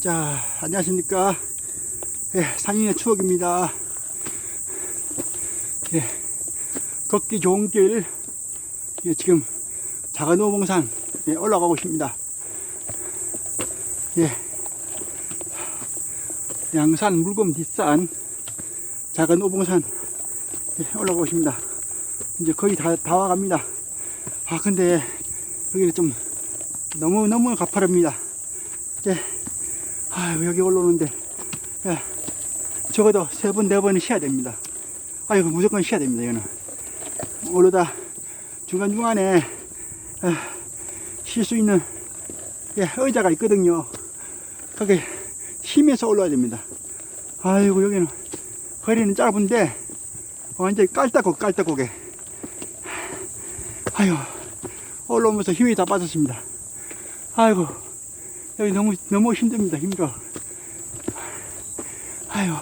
자, 안녕하십니까. 예, 산인의 추억입니다. 예, 걷기 좋은 길, 예, 지금 작은 오봉산 예, 올라가고 있습니다. 예, 양산 물금 뒷산 작은 오봉산 예, 올라가고 있습니다. 이제 거의 다, 다 와갑니다. 아, 근데 여기는 좀 너무, 너무 가파릅니다. 예, 아유, 여기 올라오는데, 예, 적어도 세 번, 네 번은 쉬어야 됩니다. 아이고, 무조건 쉬어야 됩니다, 이거는. 오르다 중간중간에, 에, 쉴 수 있는, 예, 의자가 있거든요. 거기 쉬면서 올라야 됩니다. 아이고, 여기는 거리는 짧은데, 완전히 깔딱고, 깔딱고게. 아유, 올라오면서 힘이 다 빠졌습니다. 아이고, 여기 너무, 너무 힘듭니다. 힘들어. 아유,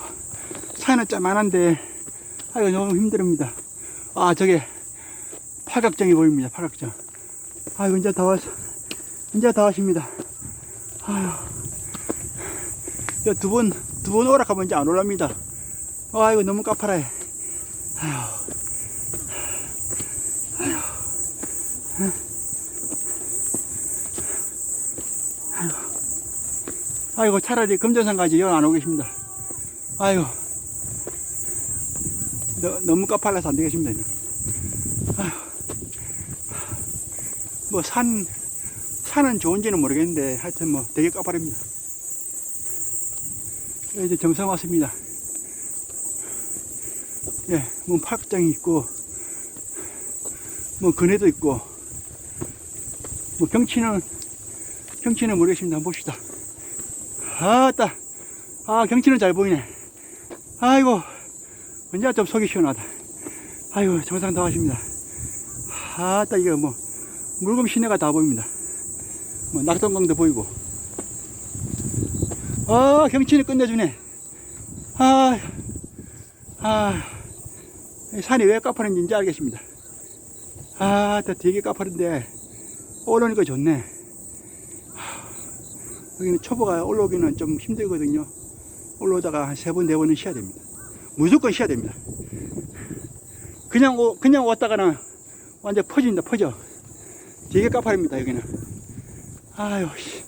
산은 짜만한데, 아유, 너무 힘듭니다. 아, 저게, 팔각정이 보입니다. 팔각정. 아이고, 이제 다 왔어. 이제 다 왔습니다. 아유, 두 번, 두 번 오락하면 이제 안 올랍니다. 아이고, 너무 까파라해. 아유. 아이고 차라리 금전산 가지 연 안 오겠습니다. 아이고 너, 너무 까팔라서 안 되겠습니다. 이제. 아이고. 뭐 산, 산은 좋은지는 모르겠는데 하여튼 뭐 되게 까파릅니다. 이제 정상 왔습니다. 예, 뭐 파악장이 있고 뭐 그네도 있고 뭐 경치는 경치는 모르겠습니다. 봅시다. 아따 아 경치는 잘 보이네. 아이고 언제 좀 속이 시원하다. 아이고 정상 다 왔습니다. 아따 이거 뭐 물금 시내가 다 보입니다. 뭐 낙동강도 보이고. 아 경치는 끝내주네. 아, 아이 산이 왜 까파른지 이제 알겠습니다. 아따 되게 까파른데 오르니까 좋네 여기는 초보가 올라오기는 좀 힘들거든요. 올라오다가 한 세 번, 네 번은 쉬어야 됩니다. 무조건 쉬어야 됩니다. 그냥, 오, 그냥 왔다가는 완전 퍼진다, 퍼져. 되게 까파릅니다, 여기는. 아유, 씨.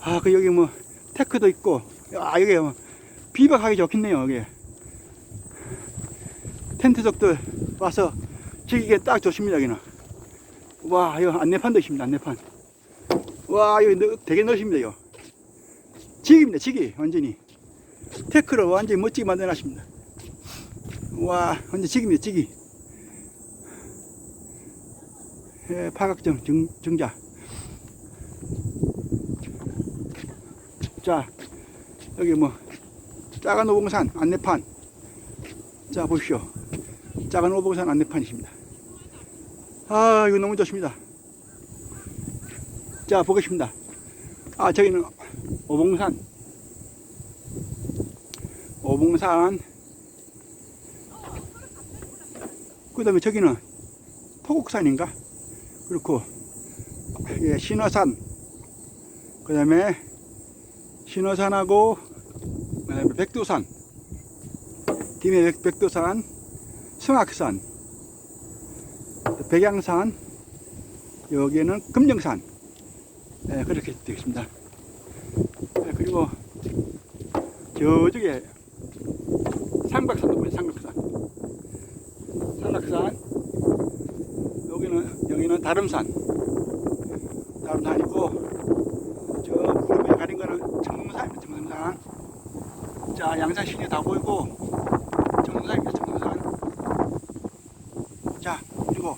아, 그 여기 뭐, 테크도 있고, 아, 여기 뭐, 비박하기 좋겠네요, 여기. 텐트족들 와서 즐기기에 딱 좋습니다, 여기는. 와, 이거 안내판도 있습니다, 안내판. 와, 넓- 되게 넓습니다, 이거. 지기입니다, 지기, 완전히. 테크로 완전히 멋지게 만들어놨습니다. 와, 완전 지기입니다, 지기. 예, 파각정, 정, 정자. 자, 여기 뭐, 작은 오봉산 안내판. 자, 보십시오. 작은 오봉산 안내판이십니다. 아, 이거 너무 좋습니다. 자, 보겠습니다. 아, 저기는 오봉산. 오봉산. 그 다음에 저기는 토곡산인가? 그렇고, 예, 신어산. 그 다음에 신어산하고, 그 다음에 백두산. 김해 백- 백두산, 성악산, 백양산, 여기는 금정산. 네, 그렇게 되겠습니다. 저쪽에 상박산도 보여요, 상박산. 상박산. 여기는, 여기는 다름산. 다름산이고, 저 구름에 가린 거는 청문산입니다, 청문산. 자, 양산 시내 다 보이고, 청문산입니다, 청문산. 자, 그리고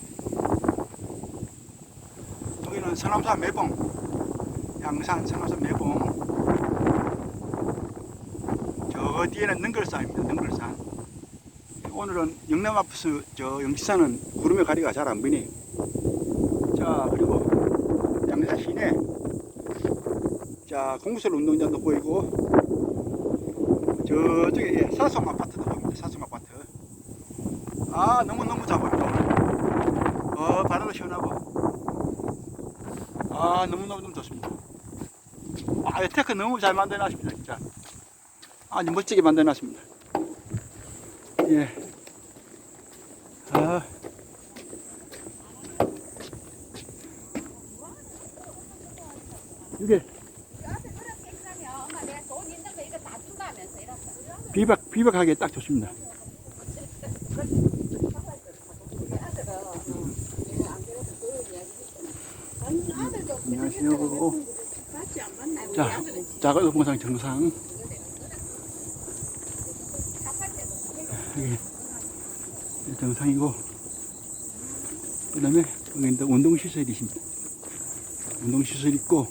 여기는 서남산 매봉. 양산, 산호산 매봉. 저 뒤에는 능글산입니다. 능글산. 오늘은 영남 앞에서 저 영지산은 구름의 가리가 잘 안 보이네요. 자, 그리고 양산 시내. 자, 공설 운동장도 보이고, 저쪽에 예, 사성 아파트도 보입니다. 사성 아파트. 아, 너무너무 잘 보입니다. 어, 바다도 시원하고. 아, 너무너무 너무 좋습니다. 아, 이 테크 너무 잘 만들어놨습니다, 진짜. 아주 멋지게 만들어놨습니다. 예. 아. 이게. 비박, 비박하게 딱 좋습니다. 그 안녕하세요. 자, 지금 작은 동상 정상. 여기 정상이고, 그 다음에 여기 또 운동시설이 있습니다. 운동시설 있고,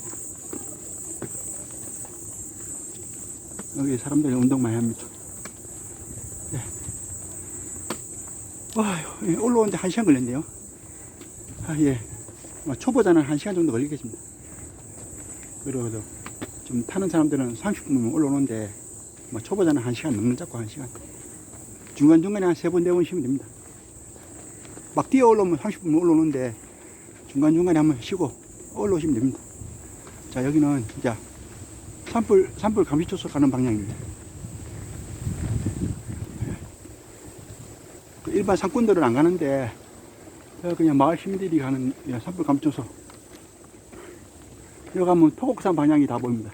여기 사람들이 운동 많이 합니다. 예. 예, 올라오는데 한 시간 걸렸네요. 아, 예. 아마 초보자는 한 시간 정도 걸리겠습니다. 그리고 좀 타는 사람들은 30분이면 올라오는데, 뭐 초보자는 한 시간 넘는 잡고 한 시간. 중간중간에 한 세 번, 네 번 쉬면 됩니다. 막 뛰어 올라오면 30분 올라오는데, 중간중간에 한번 쉬고 올라오시면 됩니다. 자, 여기는 이제 산불, 산불 감시초소 가는 방향입니다. 그 일반 상권들은 안 가는데, 어, 그냥 마을 시민들이 가는 예, 산불 감시초소. 여기 가면 토곡산 방향이 다 보입니다.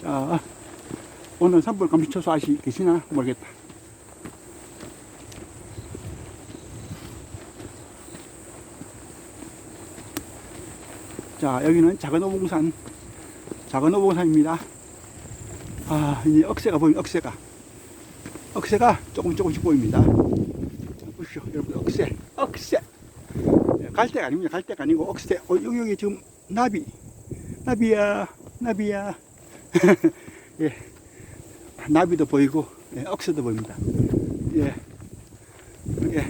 자, 오늘 산불 감시 초소 아시 계시나 모르겠다. 자, 여기는 작은 오봉산, 작은 오봉산입니다. 아, 이제 억새가 보입니다, 억새가. 억새가 조금 조금씩 보입니다. 자, 보십시오, 여러분, 억새, 억새. 예, 갈대가 아닙니다, 갈대가 아니고 억새. 어, 여기, 여기 지금 나비, 나비야, 나비야. 예, 나비도 보이고, 예, 억새도 보입니다. 예, 이게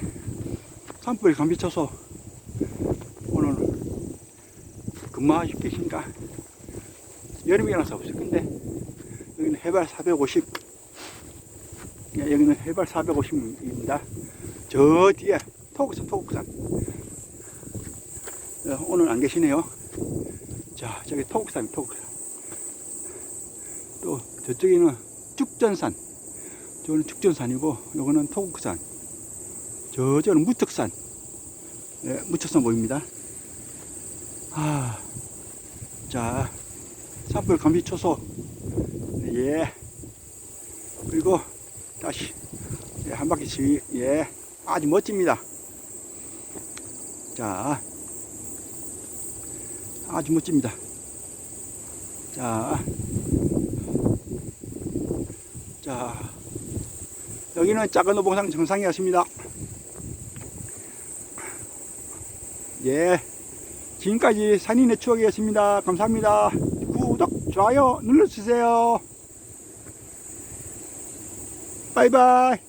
산불 감비쳐서 오늘 근무하시고 계신가? 여름이라서 없을 건데, 여기는 해발 450, 예, 여기는 해발 450입니다. 저 뒤에 토국산, 토국산. 어, 오늘 안 계시네요. 자, 저기 토국산, 토국산. 또 저쪽에는 죽전산. 저거는 죽전산이고, 요거는 토국산. 저쪽은 무척산. 예, 무척산 보입니다. 아, 자, 산불 감시 초소. 예. 그리고 다시 예, 한 바퀴씩 예, 아주 멋집니다. 자, 아주 멋집니다. 자, 자, 여기는 작은 오봉산 정상이었습니다. 예, 지금까지 산인의 추억이었습니다. 감사합니다. 구독, 좋아요 눌러주세요. 바이바이.